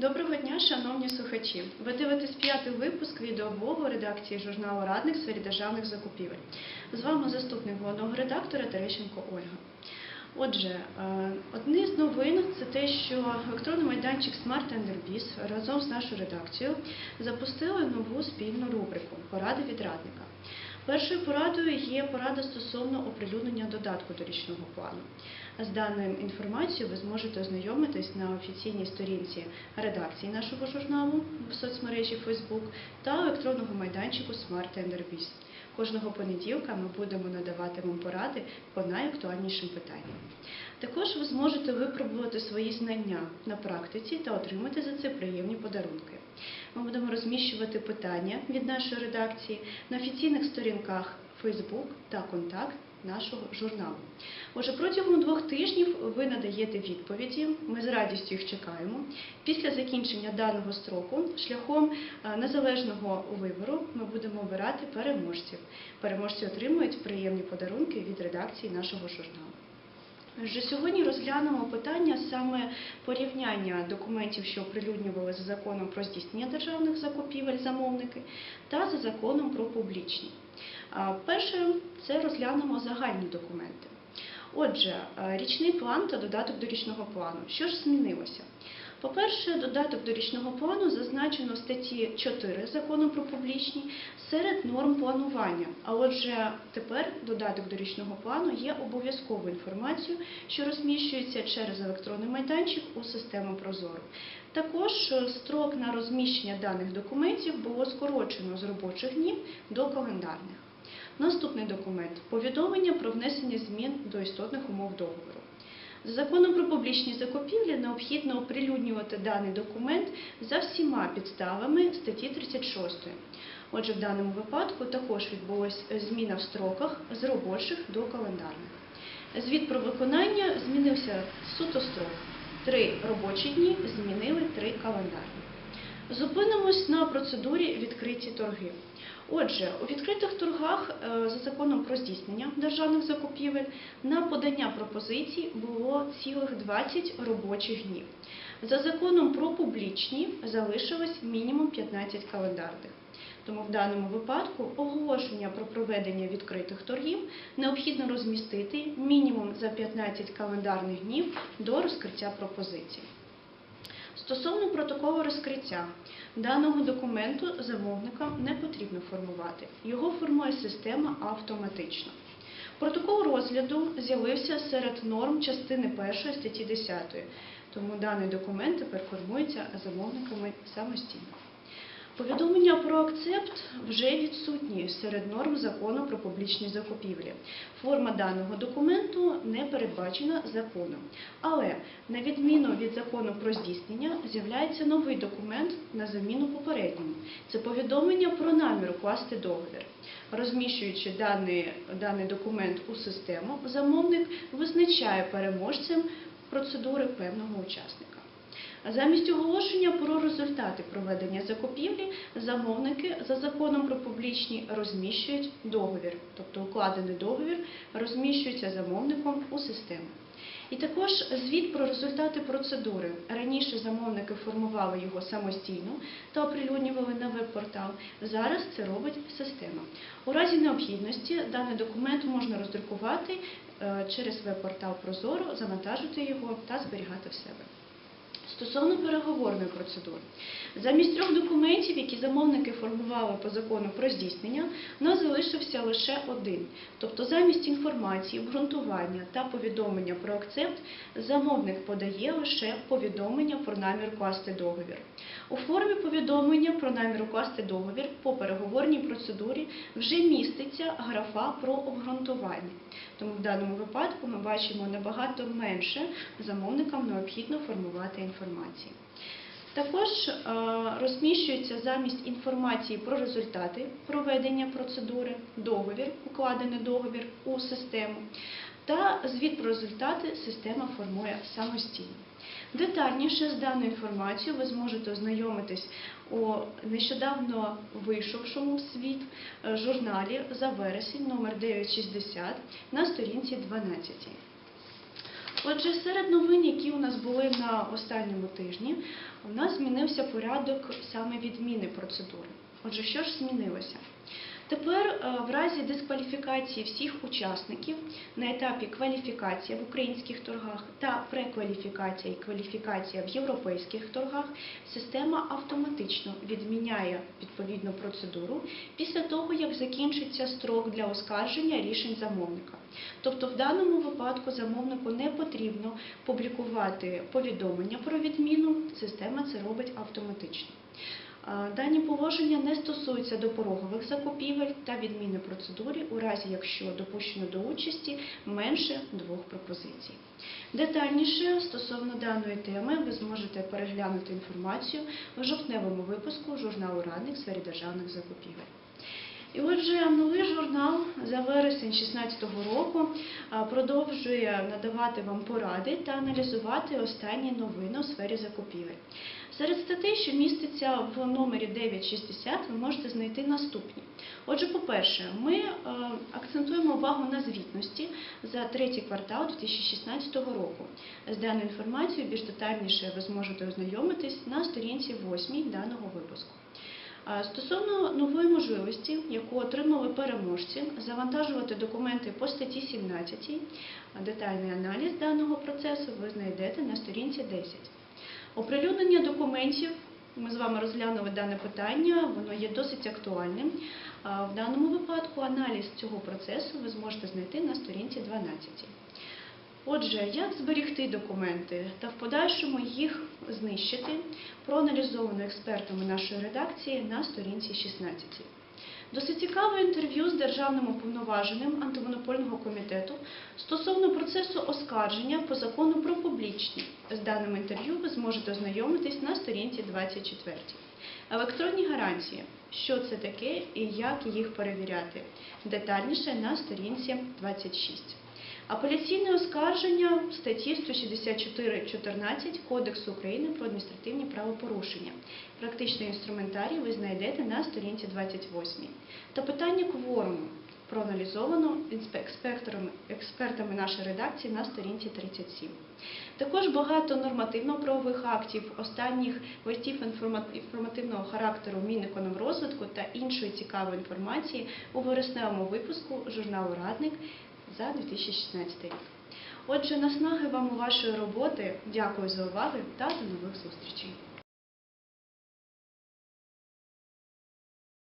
Доброго дня, шановні слухачі. Ви дивитесь п'ятий випуск відеоблогу редакції журналу Радник в сфері державних закупівель. З вами заступник головного редактора Терещенко Ольга. Отже, е, одні з новин це те, що електронний майданчик Smart Enderbiz разом з нашою редакцією запустили нову спільну рубрику Поради від радника. Першою порадою є порада стосовно оприлюднення додатку до річного плану. З даною інформацією ви зможете ознайомитись на офіційній сторінці редакції нашого журналу в соцмережі Facebook та електронного майданчику Smart Enderbiz. Кожного понеділка ми будемо надавати вам поради по найактуальнішим питанням. Також ви зможете випробувати свої знання на практиці та отримати за це приємні подарунки. Ми будемо розміщувати питання від нашої редакції на офіційних сторінках Facebook та контакт нашого журналу. Отже, протягом двох тижнів ви надаєте відповіді. Ми з радістю їх чекаємо. Після закінчення даного строку, шляхом е, незалежного вибору, ми будемо обирати переможців. Переможці отримують приємні подарунки від редакції нашого журналу. Вже сьогодні розглянемо питання саме порівняння документів, що оприлюднювали за законом про здійснення державних закупівель замовники, та за законом про публічні. Перше це розглянемо загальні документи. Отже, річний план та додаток до річного плану. Що ж змінилося? По-перше, додаток до річного плану зазначено в статті 4 закону про публічні серед норм планування. А отже, тепер додаток до річного плану є обов'язковою інформацією, що розміщується через електронний майданчик у систему Прозоро. Також е, строк на розміщення даних документів було скорочено з робочих днів до календарних. Наступний документ повідомлення про внесення змін до істотних умов договору. За законом про публічні закупівлі необхідно оприлюднювати даний документ за всіма підставами статті 36. Отже, в даному випадку також відбулася зміна в строках з робочих до календарних. Звіт про виконання змінився суто строк. Три робочі дні змінили три календарні. Зупинимось на процедурі відкриті торги. Отже, у відкритих торгах е, за законом про здійснення державних закупівель на подання пропозицій було цілих 20 робочих днів. За законом про публічні залишилось мінімум 15 календарних. Тому в даному випадку оголошення про проведення відкритих торгів необхідно розмістити мінімум за 15 календарних днів до розкриття пропозицій. Стосовно протоколу розкриття, даного документу замовникам не потрібно формувати. Його формує система автоматично. Протокол розгляду з'явився серед норм частини 1 статті 10, тому даний документ тепер формується замовниками самостійно. Повідомлення про акцепт вже відсутні серед норм закону про публічні закупівлі. Форма даного документу не передбачена законом. Але на відміну від закону про здійснення з'являється новий документ на заміну попередньому. Це повідомлення про намір укласти договір. Розміщуючи даний, даний документ у систему, замовник визначає переможцем процедури певного учасника. Замість оголошення про результати проведення закупівлі замовники за законом про публічні розміщують договір, тобто укладений договір розміщується замовником у систему. І також звіт про результати процедури. Раніше замовники формували його самостійно та оприлюднювали на веб-портал. Зараз це робить система. У разі необхідності даний документ можна роздрукувати е, через веб-портал Прозоро, завантажити його та зберігати в себе. Стосовно переговорної процедури, замість трьох документів, які замовники формували по закону про здійснення, у нас залишився лише один. Тобто, замість інформації, обґрунтування та повідомлення про акцепт, замовник подає лише повідомлення про намір укласти договір. У формі повідомлення про намір укласти договір по переговорній процедурі вже міститься графа про обґрунтування. Тому в даному випадку ми бачимо набагато менше замовникам необхідно формувати інформації. Також е, розміщується замість інформації про результати проведення процедури, договір, укладений договір у систему, та звіт про результати система формує самостійно. Детальніше з даною інформацією ви зможете ознайомитись у нещодавно вийшовшому в світ е, журналі за вересень номер 960 на сторінці 12. Отже, серед новин, які у нас були на останньому тижні, у нас змінився порядок саме відміни процедури. Отже, що ж змінилося? Тепер е, в разі дискваліфікації всіх учасників на етапі кваліфікація в українських торгах та прекваліфікація і кваліфікація в європейських торгах система автоматично відміняє відповідну процедуру після того, як закінчиться строк для оскарження рішень замовника. Тобто в даному випадку замовнику не потрібно публікувати повідомлення про відміну, система це робить автоматично. А, Дані положення не стосуються допорогових закупівель та відміни процедури у разі, якщо допущено до участі менше двох пропозицій. Детальніше стосовно даної теми ви зможете переглянути інформацію в жовтневому випуску журналу Радник в сфері державних закупівель. І отже, новий журнал за вересень 2016 року продовжує надавати вам поради та аналізувати останні новини у сфері закупівель. Серед статей, що міститься в номері 960, ви можете знайти наступні. Отже, по-перше, ми е, акцентуємо увагу на звітності за третій квартал 2016 року. З даною інформацією більш детальніше ви зможете ознайомитись на сторінці 8 даного випуску. Стосовно нової можливості, яку отримали переможці, завантажувати документи по статті 17, детальний аналіз даного процесу ви знайдете на сторінці 10. Оприлюднення документів. Ми з вами розглянули дане питання, воно є досить актуальним. В даному випадку аналіз цього процесу ви зможете знайти на сторінці 12. Отже, як зберігти документи та в подальшому їх знищити, проаналізовано експертами нашої редакції на сторінці 16. Досить цікаве інтерв'ю з державним уповноваженим антимонопольного комітету стосовно процесу оскарження по закону про публічні. З даним інтерв'ю ви зможете ознайомитись на сторінці 24. Електронні гарантії. Що це таке і як їх перевіряти? Детальніше на сторінці 26. Апеляційне оскарження статті 164.14 Кодексу України про адміністративні правопорушення. Практичний інструментарій ви знайдете на сторінці 28. Та питання кворуму проаналізовано експертами нашої редакції на сторінці 37. Також багато нормативно-правових актів, останніх листів інформативного характеру Мінекономрозвитку та іншої цікавої інформації у вересневому випуску журналу Радник за 2016 рік. Отже, наснаги вам у вашої роботи. Дякую за увагу та до нових зустрічей.